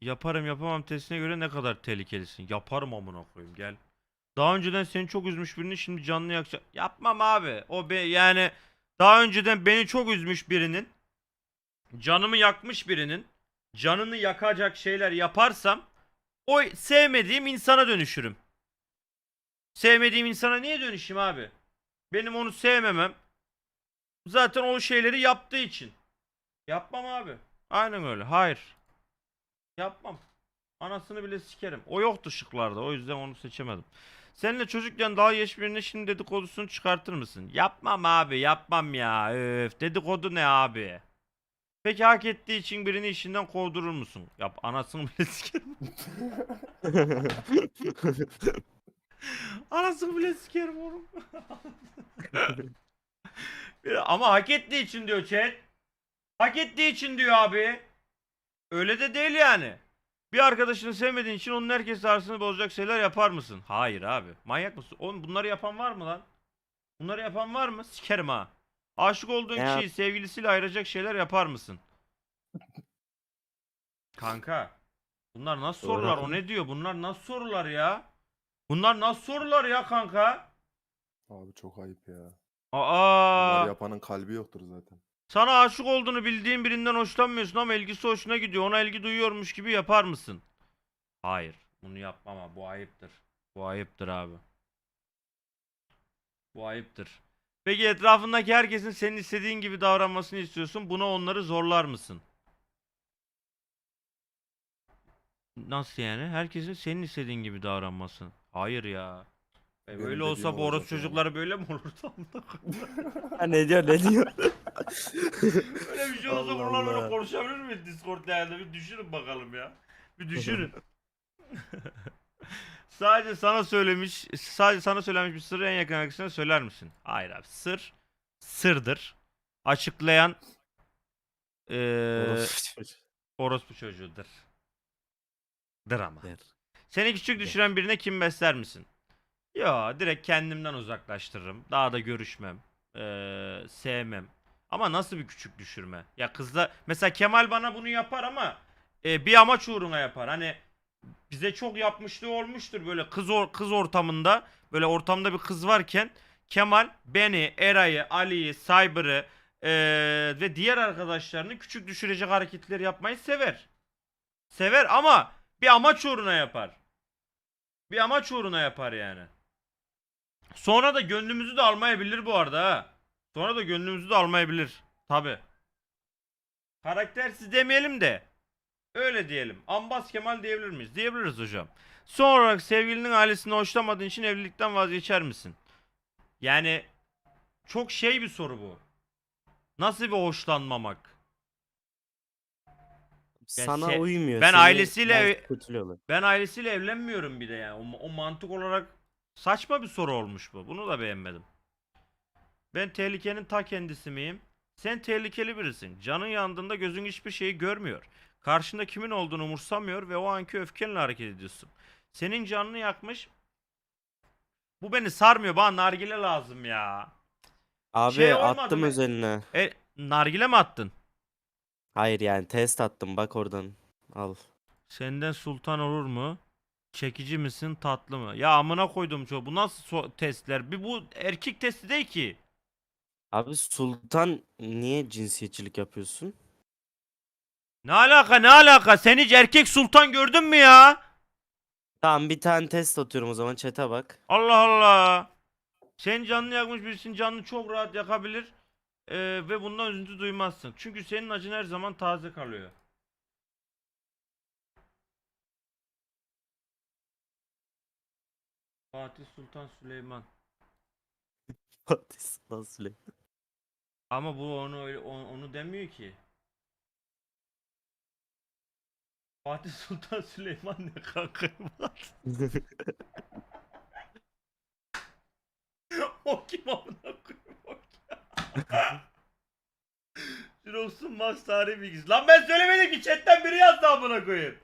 yaparım yapamam testine göre ne kadar tehlikelisin. Yaparım amına koyayım gel. Daha önceden seni çok üzmüş birini şimdi canını yakacak. Yapmam abi. O be yani daha önceden beni çok üzmüş birinin canımı yakmış birinin canını yakacak şeyler yaparsam o sevmediğim insana dönüşürüm. Sevmediğim insana niye dönüşeyim abi? Benim onu sevmemem zaten o şeyleri yaptığı için. Yapmam abi. Aynen öyle. Hayır. Yapmam. Anasını bile sikerim. O yoktu şıklarda. O yüzden onu seçemedim. Seninle çocukken daha yaş birine şimdi dedikodusunu çıkartır mısın? Yapmam abi. Yapmam ya. Öf. Dedikodu ne abi? Peki hak ettiği için birini işinden kovdurur musun? Yap anasını bile sikerim. Anasını bile sikerim oğlum. Ama hak ettiği için diyor chat. Hak ettiği için diyor abi. Öyle de değil yani. Bir arkadaşını sevmediğin için onun herkes arasını bozacak şeyler yapar mısın? Hayır abi. Manyak mısın? Oğlum bunları yapan var mı lan? Bunları yapan var mı? Sikerim ha. Aşık olduğun Ya- kişiyi sevgilisiyle ayıracak şeyler yapar mısın? Kanka. Bunlar nasıl Doğru. sorular? O ne diyor? Bunlar nasıl sorular ya? Bunlar nasıl sorular ya kanka? Abi çok ayıp ya. Aa. Bunları yapanın kalbi yoktur zaten. Sana aşık olduğunu bildiğin birinden hoşlanmıyorsun ama ilgisi hoşuna gidiyor. Ona ilgi duyuyormuş gibi yapar mısın? Hayır. Bunu yapmam ama bu ayıptır. Bu ayıptır abi. Bu ayıptır. Peki etrafındaki herkesin senin istediğin gibi davranmasını istiyorsun. Buna onları zorlar mısın? Nasıl yani? Herkesin senin istediğin gibi davranmasını. Hayır ya. E böyle olsa bu orospu çocukları böyle mi olurdu? Ha, ne diyor ne diyor? Öyle bir şey olsa Allah bunlar böyle Allah. konuşabilir miyiz Discord'da yani? Bir düşünün bakalım ya. Bir düşünün. sadece sana söylemiş, sadece sana söylenmiş bir sırrı en yakın arkadaşına söyler misin? Hayır abi. Sır, sırdır. Açıklayan eee Orospu çocuğu orospu çocuğudur. Dır ama. der. Seni küçük düşüren birine kim besler misin? Yo direkt kendimden uzaklaştırırım. Daha da görüşmem. Ee, sevmem. Ama nasıl bir küçük düşürme? Ya kızla mesela Kemal bana bunu yapar ama e, bir amaç uğruna yapar. Hani bize çok yapmışlığı olmuştur böyle kız or- kız ortamında böyle ortamda bir kız varken Kemal beni, Eray'ı, Ali'yi, Cyber'ı e, ve diğer arkadaşlarını küçük düşürecek hareketler yapmayı sever. Sever ama bir amaç uğruna yapar. Bir amaç uğruna yapar yani. Sonra da gönlümüzü de almayabilir bu arada ha. Sonra da gönlümüzü de almayabilir. Tabi. Karaktersiz demeyelim de. Öyle diyelim. Ambas Kemal diyebilir miyiz? Diyebiliriz hocam. Son olarak sevgilinin ailesini hoşlamadığın için evlilikten vazgeçer misin? Yani çok şey bir soru bu. Nasıl bir hoşlanmamak? Sana se- uymuyor. ben seni ailesiyle- belki kötülüyorlar. Ben ailesiyle evlenmiyorum bir de yani. O, o mantık olarak saçma bir soru olmuş bu. Bunu da beğenmedim. Ben tehlikenin ta kendisi miyim? Sen tehlikeli birisin. Canın yandığında gözün hiçbir şeyi görmüyor. Karşında kimin olduğunu umursamıyor ve o anki öfkenle hareket ediyorsun. Senin canını yakmış. Bu beni sarmıyor. Bana nargile lazım ya. Abi Şey olmadı attım mı? özeline. E nargile mi attın? Hayır yani test attım bak oradan. Al. Senden sultan olur mu? Çekici misin, tatlı mı? Ya amına koydum çoğu. Bu nasıl so- testler? Bir bu erkek testi değil ki. Abi Sultan niye cinsiyetçilik yapıyorsun? Ne alaka ne alaka? Sen hiç erkek sultan gördün mü ya? Tamam bir tane test atıyorum o zaman chat'e bak. Allah Allah. Sen canını yakmış birisin canını çok rahat yakabilir. Ee, ve bundan üzüntü duymazsın. Çünkü senin acın her zaman taze kalıyor. Fatih Sultan Süleyman. Fatih Sultan Süleyman. Ama bu onu öyle- onu, onu demiyor ki. Fatih Sultan Süleyman ne kanka var? o kim amına koyayım? Jirox'un Max tarihi bilgisi. Lan ben söylemedim ki chatten biri yazdı amına koyayım.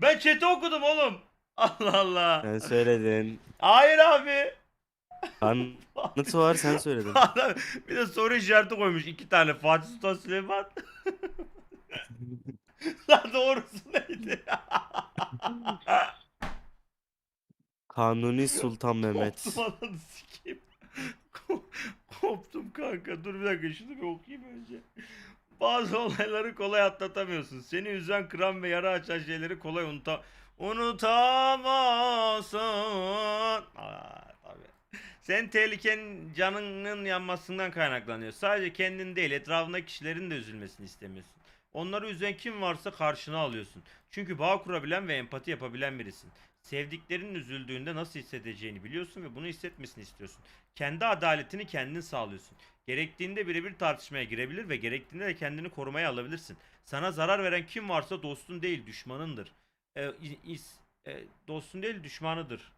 Ben chat'i okudum oğlum. Allah Allah. Sen söyledin. Hayır abi. Kanıtı var sen söyledin. Adam bir de soru işareti koymuş iki tane Fatih Sultan Süleyman. Lan doğrusu neydi? Kanuni Sultan Mehmet. Koptum ananı sikeyim. Ko- Koptum kanka. Dur bir dakika şunu bir okuyayım önce. Bazı olayları kolay atlatamıyorsun. Seni üzen, kıran ve yara açan şeyleri kolay unuta unutamazsın. Aa, tabii. Sen tehlikenin canının yanmasından kaynaklanıyor. Sadece kendin değil, etrafındaki kişilerin de üzülmesini istemiyorsun. Onları üzen kim varsa karşına alıyorsun. Çünkü bağ kurabilen ve empati yapabilen birisin. Sevdiklerinin üzüldüğünde nasıl hissedeceğini biliyorsun ve bunu hissetmesini istiyorsun. Kendi adaletini kendin sağlıyorsun. Gerektiğinde birebir tartışmaya girebilir ve gerektiğinde de kendini korumaya alabilirsin. Sana zarar veren kim varsa dostun değil düşmanındır. Ee, is- e, dostun değil düşmanıdır.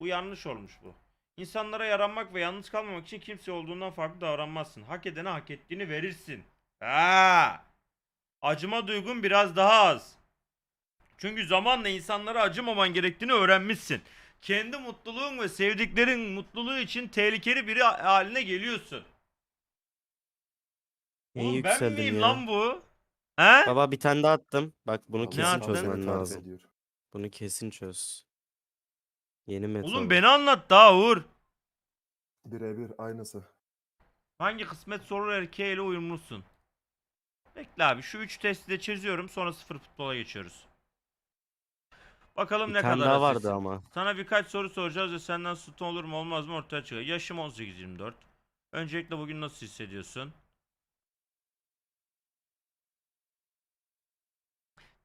Bu yanlış olmuş bu. İnsanlara yaranmak ve yalnız kalmamak için kimse olduğundan farklı davranmazsın. Hak edene hak ettiğini verirsin. Ha! Acıma duygun biraz daha az. Çünkü zamanla insanlara acımaman gerektiğini öğrenmişsin. Kendi mutluluğun ve sevdiklerin mutluluğu için tehlikeli biri ha- haline geliyorsun. Oğlum ben miyim ya? lan bu? He? Baba bir tane daha attım. Bak bunu Vallahi kesin attın? çözmen lazım. Bunu kesin çöz. Yeni metot. Oğlum beni anlat daha Uğur. Birebir aynısı. Hangi kısmet sorur erkeğiyle uyumlusun? Bekle abi şu 3 testi de çiziyorum sonra sıfır futbola geçiyoruz. Bakalım Bir ne tane kadar daha vardı hassasın. ama. Sana birkaç soru soracağız ve senden sütun olur mu olmaz mı ortaya çıkıyor. Yaşım 18-24. Öncelikle bugün nasıl hissediyorsun?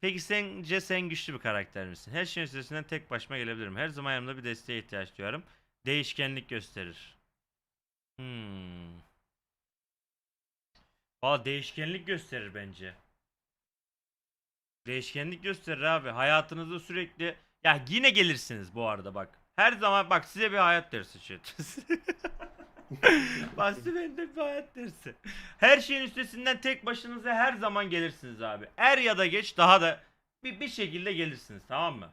Peki sence sen güçlü bir karakter misin? Her şeyin üstesinden tek başıma gelebilirim. Her zaman yanımda bir desteğe ihtiyaç duyarım. Değişkenlik gösterir. Hmm. Valla değişkenlik gösterir bence. Değişkenlik gösterir abi. Hayatınızda sürekli ya yine gelirsiniz bu arada bak. Her zaman bak size bir hayat dersi chat. benim de bir dersi. Her şeyin üstesinden tek başınıza her zaman gelirsiniz abi. Er ya da geç daha da bir, bir şekilde gelirsiniz tamam mı?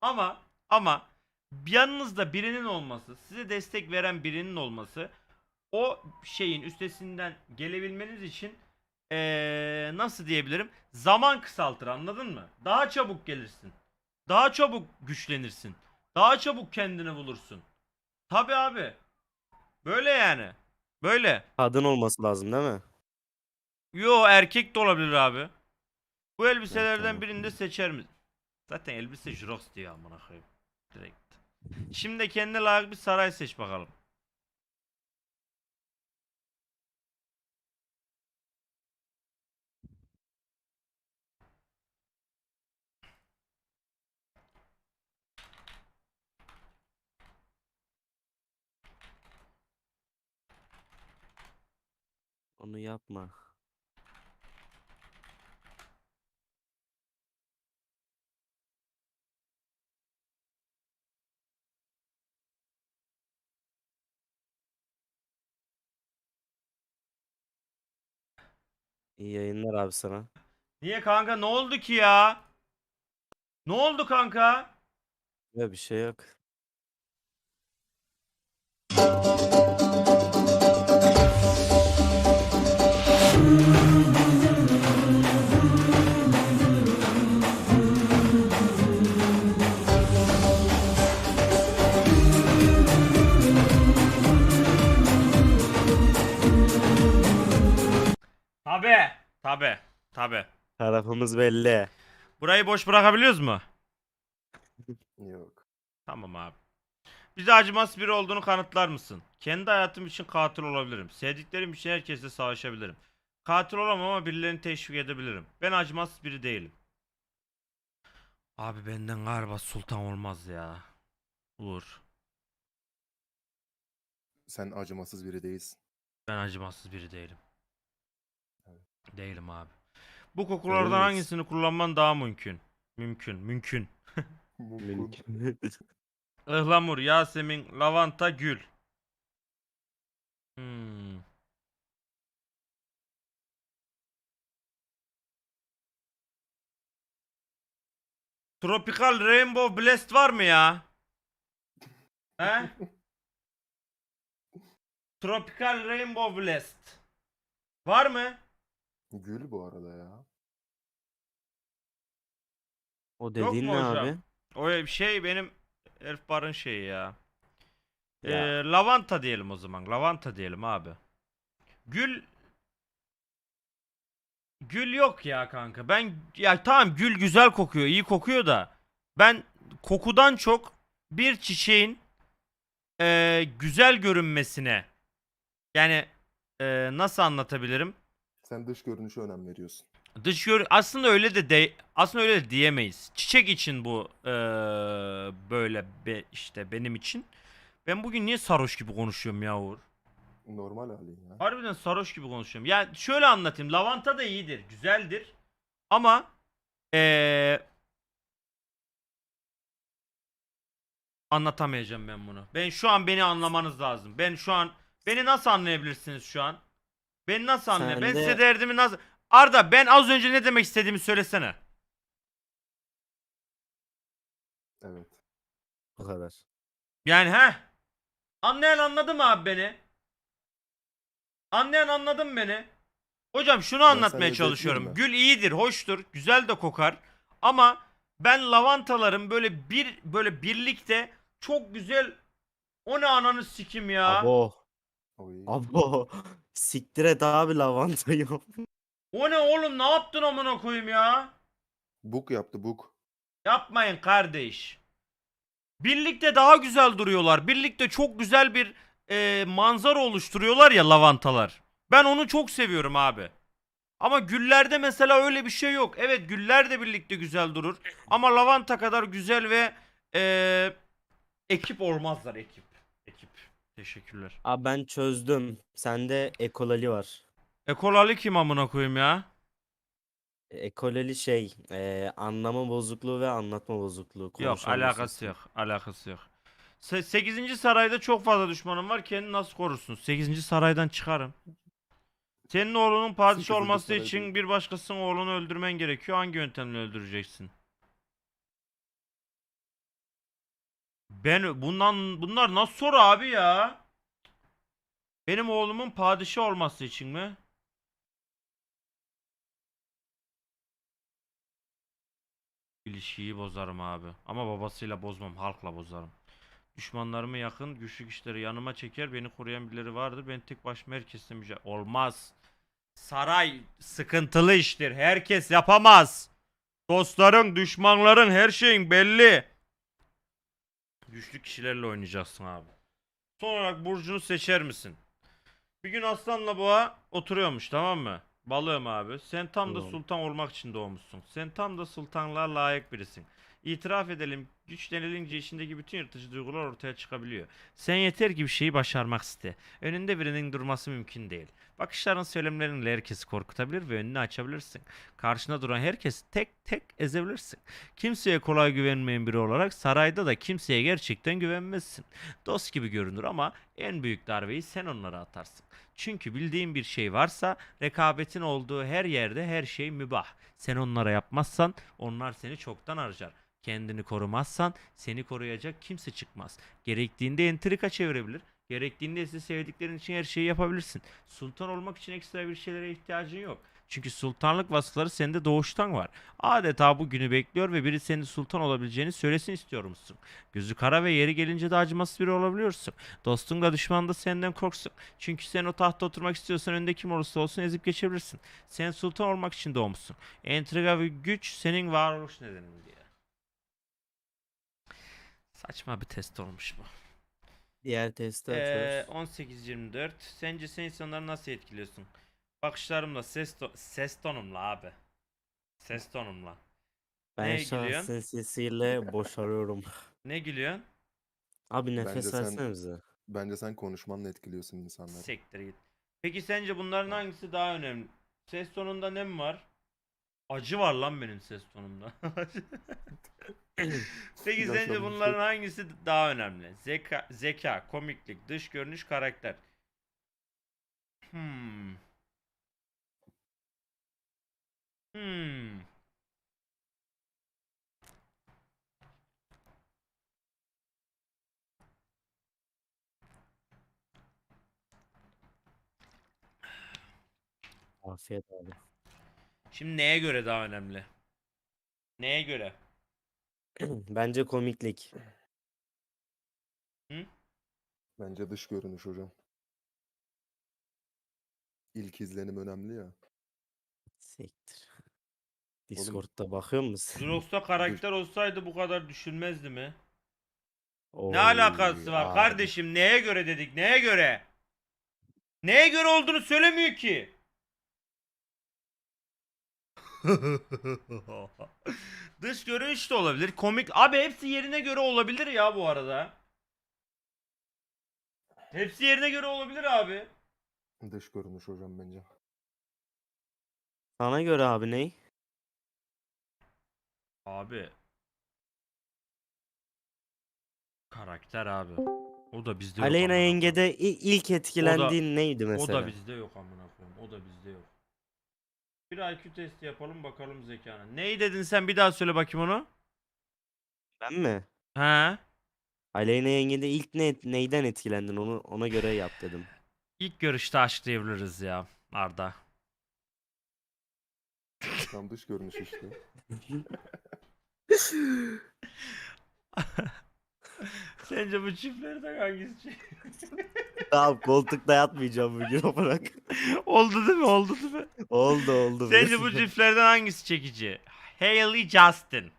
Ama ama yanınızda birinin olması, size destek veren birinin olması o şeyin üstesinden gelebilmeniz için eee, nasıl diyebilirim? Zaman kısaltır anladın mı? Daha çabuk gelirsin. Daha çabuk güçlenirsin. Daha çabuk kendini bulursun. Tabi abi. Böyle yani. Böyle. Kadın olması lazım değil mi? Yo erkek de olabilir abi. Bu elbiselerden tamam. birini de seçer mi? Zaten elbise Jurox diyor amına koyayım. Direkt. Şimdi kendine layık bir saray seç bakalım. Onu yapma. İyi yayınlar abi sana. Niye kanka ne oldu ki ya? Ne oldu kanka? Ya bir şey yok. Tabi. Tabi. Tabi. Tarafımız belli. Burayı boş bırakabiliyoruz mu? Yok. Tamam abi. Bize acımasız biri olduğunu kanıtlar mısın? Kendi hayatım için katil olabilirim. Sevdiklerim için herkesle savaşabilirim. Katil olamam ama birilerini teşvik edebilirim. Ben acımasız biri değilim. Abi benden galiba sultan olmaz ya. Uğur. Sen acımasız biri değilsin. Ben acımasız biri değilim. Evet. Değilim abi. Bu kokulardan Öyle miyiz? hangisini kullanman daha mümkün? Mümkün, mümkün. Mümkün. Ihlamur, Yasemin, lavanta, gül. Hmm. Tropical Rainbow Blast var mı ya? He? Tropical Rainbow Blast. Var mı? Gül bu arada ya. O Yok dediğin mu ne hocam? abi? O şey benim Elf Bar'ın şeyi ya. Ya. Ee, lavanta diyelim o zaman. Lavanta diyelim abi. Gül Gül yok ya kanka. Ben ya tamam gül güzel kokuyor, iyi kokuyor da ben kokudan çok bir çiçeğin eee, güzel görünmesine yani eee, nasıl anlatabilirim? Sen dış görünüşe önem veriyorsun. Dış gör aslında öyle de, de aslında öyle de diyemeyiz. Çiçek için bu eee, böyle be, işte benim için. Ben bugün niye sarhoş gibi konuşuyorum ya Uğur? Normal halin ya. Harbiden sarhoş gibi konuşuyorum. Ya şöyle anlatayım. Lavanta da iyidir, güzeldir. Ama eee anlatamayacağım ben bunu. Ben şu an beni anlamanız lazım. Ben şu an beni nasıl anlayabilirsiniz şu an? Beni nasıl anlay? Ben Sen size de- derdimi nasıl Arda ben az önce ne demek istediğimi söylesene. Evet. Bu kadar. Yani he? Anlayan anladı mı abi beni? Anlayan anladın mı beni? Hocam şunu anlatmaya çalışıyorum. Gül iyidir, hoştur, güzel de kokar. Ama ben lavantaların böyle bir böyle birlikte çok güzel o ne ananı sikim ya. Abo. Abo. Siktir et abi lavantayı. O ne oğlum ne yaptın amına koyayım ya? Buk yaptı buk. Yapmayın kardeş. Birlikte daha güzel duruyorlar. Birlikte çok güzel bir e, manzara oluşturuyorlar ya lavantalar. Ben onu çok seviyorum abi. Ama güllerde mesela öyle bir şey yok. Evet güller de birlikte güzel durur. Ama lavanta kadar güzel ve e, ekip olmazlar ekip. Ekip. Teşekkürler. Abi ben çözdüm. Sende ekolali var. Ekolalı kim amına koyayım ya? Ekolali şey, e, anlama bozukluğu ve anlatma bozukluğu. Yok konuşamıyorsun alakası yok. Alakası yok. 8. sarayda çok fazla düşmanım var. Kendini nasıl korursun? 8. saraydan çıkarım. Senin oğlunun padişah 8. olması sarayda- için bir başkasının oğlunu öldürmen gerekiyor. Hangi yöntemle öldüreceksin? Ben bundan bunlar nasıl soru abi ya? Benim oğlumun padişah olması için mi? İlişkiyi bozarım abi. Ama babasıyla bozmam, halkla bozarım. Düşmanlarımı yakın, güçlü kişileri yanıma çeker, beni koruyan birileri vardır. Ben tek başıma herkesle mücadele... Olmaz. Saray sıkıntılı iştir. Herkes yapamaz. Dostların, düşmanların, her şeyin belli. Güçlü kişilerle oynayacaksın abi. Son olarak burcunu seçer misin? Bir gün aslanla boğa oturuyormuş tamam mı? Balığım abi. Sen tam da sultan olmak için doğmuşsun. Sen tam da sultanlığa layık birisin. İtiraf edelim güç denilince içindeki bütün yırtıcı duygular ortaya çıkabiliyor. Sen yeter ki bir şeyi başarmak iste. Önünde birinin durması mümkün değil. Bakışların söylemlerinle herkesi korkutabilir ve önünü açabilirsin. Karşına duran herkesi tek tek ezebilirsin. Kimseye kolay güvenmeyen biri olarak sarayda da kimseye gerçekten güvenmezsin. Dost gibi görünür ama en büyük darbeyi sen onlara atarsın. Çünkü bildiğin bir şey varsa rekabetin olduğu her yerde her şey mübah. Sen onlara yapmazsan onlar seni çoktan harcar. Kendini korumazsan seni koruyacak kimse çıkmaz. Gerektiğinde entrika çevirebilir. Gerektiğinde ise sevdiklerin için her şeyi yapabilirsin. Sultan olmak için ekstra bir şeylere ihtiyacın yok. Çünkü sultanlık vasıfları sende doğuştan var. Adeta bu günü bekliyor ve biri senin sultan olabileceğini söylesin istiyor musun? Gözü kara ve yeri gelince de acımasız biri olabiliyorsun. Dostun da düşman da senden korksun. Çünkü sen o tahta oturmak istiyorsan önünde kim olursa olsun ezip geçebilirsin. Sen sultan olmak için doğmuşsun. Entriga ve güç senin varoluş nedenin diye. Saçma bir test olmuş bu. Diğer testi Ee, açıyoruz. 18-24. Sence sen insanları nasıl etkiliyorsun? Bakışlarımla, ses, to- ses tonumla abi. Ses tonumla. ben neye gülüyorsun? şahsın sesiyle boşarıyorum. Ne gülüyorsun? Abi nefes sen- versene bize. Bence sen konuşmanla etkiliyorsun insanları. Sektir git. Peki sence bunların hangisi daha önemli? Ses tonunda ne mi var? Acı var lan benim ses tonumda. Peki sence bunların hangisi daha önemli? Zeka, zeka, komiklik, dış görünüş, karakter. Hmm. Hmm. Afiyet abi. Şimdi neye göre daha önemli? Neye göre? Bence komiklik. Bence dış görünüş hocam. İlk izlenim önemli ya. Siktir. Discord'da bakıyor musun? Jirox'ta karakter olsaydı bu kadar düşünmezdi mi? Ne Oy, alakası var abi. kardeşim? Neye göre dedik? Neye göre? Neye göre olduğunu söylemiyor ki. Dış görünüş de olabilir. Komik. Abi hepsi yerine göre olabilir ya bu arada. Hepsi yerine göre olabilir abi. Dış görünüş hocam bence. Sana göre abi ney? Abi. Karakter abi. O da bizde yok. Aleyna amına koyayım. yengede i- ilk etkilendiğin neydi O mesela? da bizde yok amına koyayım. O da bizde yok. Bir IQ testi yapalım bakalım zekana. Neyi dedin sen bir daha söyle bakayım onu. Ben mi? He? Aleyna yengede ilk ne neyden etkilendin onu ona göre yap dedim. İlk görüşte aşk diyebiliriz ya Arda. Tam dış görünüş işte. Sence bu çiftlerden hangisi? tamam koltukta yatmayacağım bugün o bırak. oldu değil mi? Oldu değil mi? oldu oldu. Sence bu çiftlerden hangisi çekici? Hailey Justin.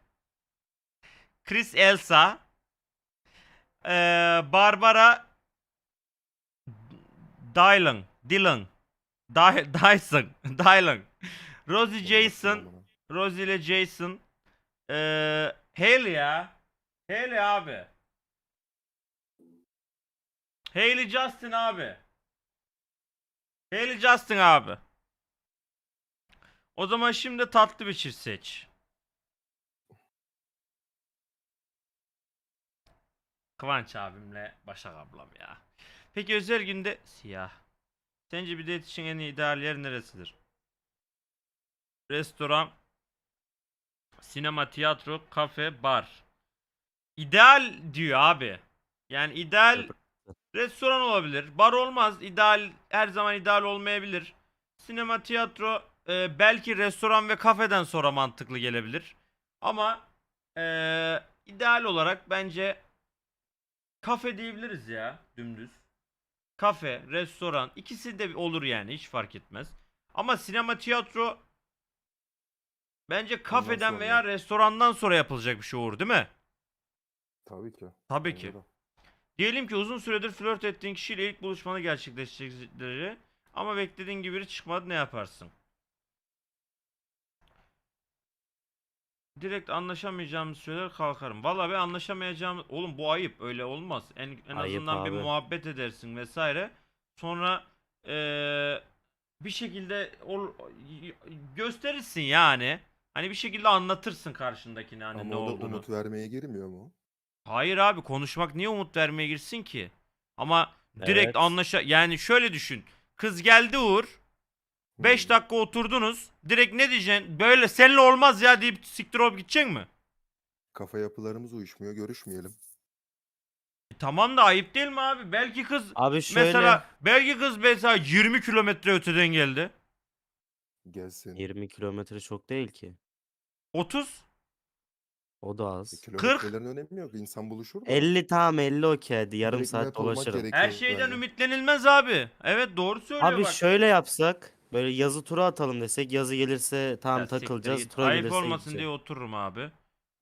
Chris Elsa. eee, Barbara Dylan. Dylan. Dy- Dyson. Dylan. Rosie Jason. Rosie ile Jason. Eee Hailey ya. Hailey abi. Hailey Justin abi. Hailey Justin abi. O zaman şimdi tatlı bir çift seç. Kıvanç abimle Başak ablam ya. Peki özel günde siyah. Sence bir date için en ideal yer neresidir? Restoran, sinema, tiyatro, kafe, bar. İdeal diyor abi. Yani ideal restoran olabilir. Bar olmaz. İdeal her zaman ideal olmayabilir. Sinema, tiyatro e, belki restoran ve kafeden sonra mantıklı gelebilir. Ama e, ideal olarak bence kafe diyebiliriz ya dümdüz. Kafe, restoran ikisi de olur yani hiç fark etmez. Ama sinema, tiyatro bence kafeden sonra. veya restorandan sonra yapılacak bir şey olur değil mi? Tabii ki. Tabii bence ki. de. Diyelim ki uzun süredir flört ettiğin kişiyle ilk buluşmanı gerçekleştirecekleri ama beklediğin gibi biri çıkmadı ne yaparsın? Direkt anlaşamayacağımız söyler kalkarım. Vallahi ben anlaşamayacağım. Oğlum bu ayıp. Öyle olmaz. En, en Ayıp azından bir abi. muhabbet edersin vesaire. Sonra eee, bir şekilde ol, gösterirsin yani. Hani bir şekilde anlatırsın karşındakine hani ne Ama o da olduğunu. umut vermeye girmiyor mu? Hayır abi konuşmak niye umut vermeye girsin ki? Ama direkt Evet. anlaşa yani şöyle düşün. Kız geldi Uğur. 5 Hmm. dakika oturdunuz. Direkt ne diyeceksin? Böyle seninle olmaz ya deyip siktir olup gideceksin mi? Kafa yapılarımız uyuşmuyor. Görüşmeyelim. E tamam da ayıp değil mi abi? Belki kız Abi şöyle mesela belki kız mesela 20 kilometre öteden geldi. Gelsin. 20 kilometre çok değil ki. 30. O da E, az. Kilometrelerin önemi yok. İnsan buluşur mu? 50 tamam 50 okey hadi yarım Direkt saat olmak dolaşırım. gerekiyor Her şeyden bence. ümitlenilmez abi. Evet doğru söylüyor Abi bak. şöyle yapsak böyle yazı tura atalım desek yazı gelirse tamam Ya siktir takılacağız git. tura Ayıp gelirse olmasın gideceğiz. diye otururum abi.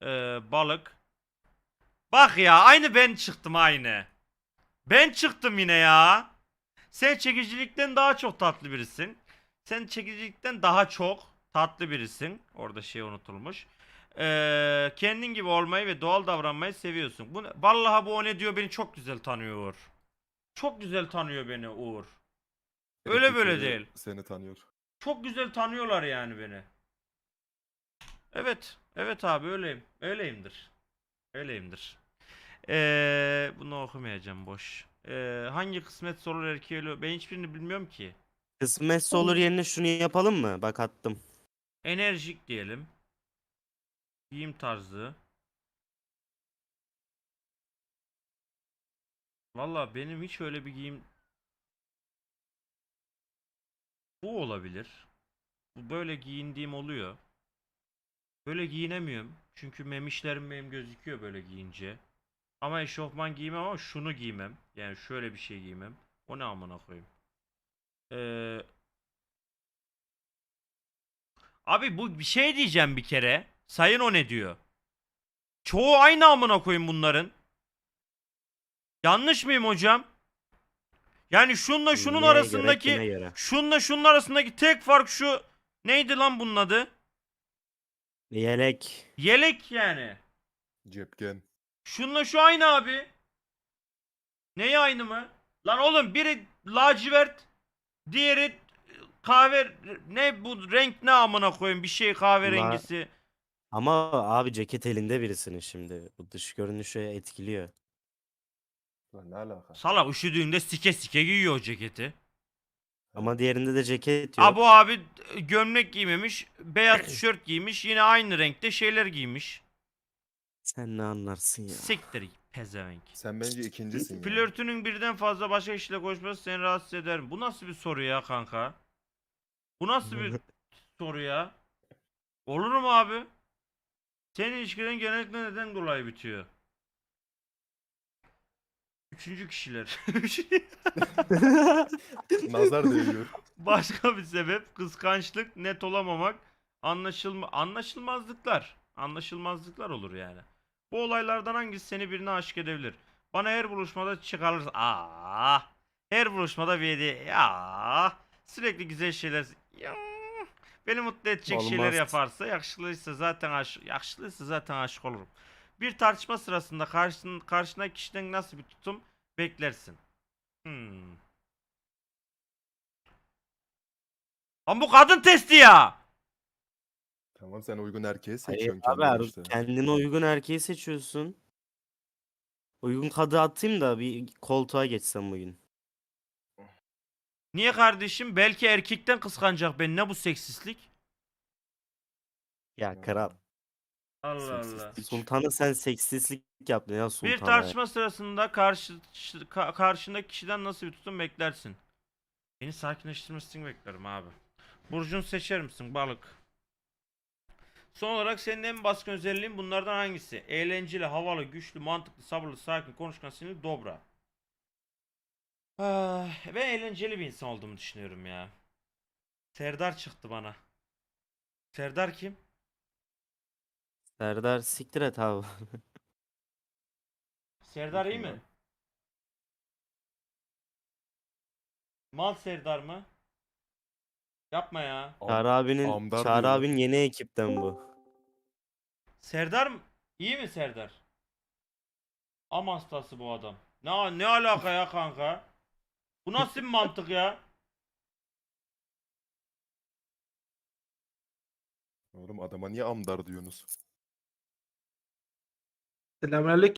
Ee, balık. Bak ya aynı ben çıktım aynı. Ben çıktım yine ya. Sen çekicilikten daha çok tatlı birisin. Sen çekicilikten daha çok tatlı birisin. Orada şey unutulmuş. Ee, kendin gibi olmayı ve doğal davranmayı seviyorsun. Bu, vallahi bu o ne diyor beni çok güzel tanıyor Uğur. Çok güzel tanıyor beni Uğur. Öyle böyle Erkekleri değil. Seni tanıyor. Çok güzel tanıyorlar yani beni. Evet. Evet abi öyleyim. Öyleyimdir. Öyleyimdir. Ee, bunu okumayacağım boş. Ee, hangi kısmet olur erkeğe ölü- Ben hiçbirini bilmiyorum ki. Kısmetse olur yerine şunu yapalım mı? Bak attım. Enerjik diyelim. Giyim tarzı. Valla benim hiç öyle bir giyim... Bu olabilir. Bu böyle giyindiğim oluyor. Böyle giyinemiyorum. Çünkü memişlerim benim gözüküyor böyle giyince. Ama eşofman giymem ama şunu giymem. Yani şöyle bir şey giymem. O ne amına koyayım. Ee, Abi bu bir şey diyeceğim bir kere. Sayın o ne diyor? Çoğu aynı amına koyayım bunların. Yanlış mıyım hocam? Yani şunla şunun Neye göre, arasındaki kime göre? şunla şunun arasındaki tek fark şu. Neydi lan bunun adı? Yelek. Yelek yani. Cepken. Şunla şu aynı abi. Neyi aynı mı? Lan oğlum biri lacivert, diğeri kahve ne bu renk ne amına koyayım bir şey kahverengisi. Ama abi ceket elinde birisinin şimdi. Bu dış görünüşü etkiliyor. Lan ne alaka? Salak üşüdüğünde sike sike giyiyor o ceketi. Ama diğerinde de ceket yok. Bu abi gömlek giymemiş, beyaz tişört giymiş, yine aynı renkte şeyler giymiş. Sen ne anlarsın ya? Siktir pezevenk. Sen bence ikincisin ya. Flörtünün birden fazla başka kişiyle konuşması seni rahatsız eder mi? Bu nasıl bir soru ya kanka? Bu nasıl bir soru ya? Olur mu abi? Senin ilişkilerin genellikle neden dolayı bitiyor? Üçüncü kişiler. Nazar değiyor. Başka bir sebep kıskançlık, net olamamak, anlaşılma anlaşılmazlıklar. Anlaşılmazlıklar olur yani. Bu olaylardan hangisi seni birine aşık edebilir? Bana her buluşmada çıkarır. Aa! Her buluşmada bir hediye. Ya! Sürekli güzel şeyler. Ya! Beni mutlu edecek şeyler Olmaz. yaparsa, yakışıklıysa zaten aşık, yakışıklıysa zaten aşık olurum. Bir tartışma sırasında karşın, karşındaki kişiden nasıl bir tutum beklersin? Hmm. Ama bu kadın testi ya. Tamam sen uygun erkeği Hayır seçiyorsun abi kendin er- işte. kendine uygun erkeği seçiyorsun. Uygun kadı atayım da bir koltuğa geçsem bugün. Niye kardeşim? Belki erkekten kıskanacak beni. Ne bu seksistlik? Ya kral. Allah Allah. Sultan'a sen seksistlik yaptın ya sultana. Bir tartışma sırasında karşı ka- karşındaki kişiden nasıl bir tutum beklersin? Beni sakinleştirmesini beklerim abi. Burcunu seçer misin balık? Son olarak senin en baskın özelliğin bunlardan hangisi? Eğlenceli, havalı, güçlü, mantıklı, sabırlı, sakin, konuşkan, sinirli, dobra. Ah, ben eğlenceli bir insan olduğumu düşünüyorum ya. Serdar çıktı bana. Serdar kim? Serdar siktir et abi. Serdar iyi mi? Mal Serdar mı? Yapma ya. Çağrı abinin, Amdar Çağrı diyorum. abinin yeni ekipten bu. Serdar mı? İyi mi Serdar? Am hastası bu adam. Ne ne alaka ya kanka? Bu nasıl bir mantık ya? Oğlum adama niye amdar diyorsunuz? Selamünaleyküm.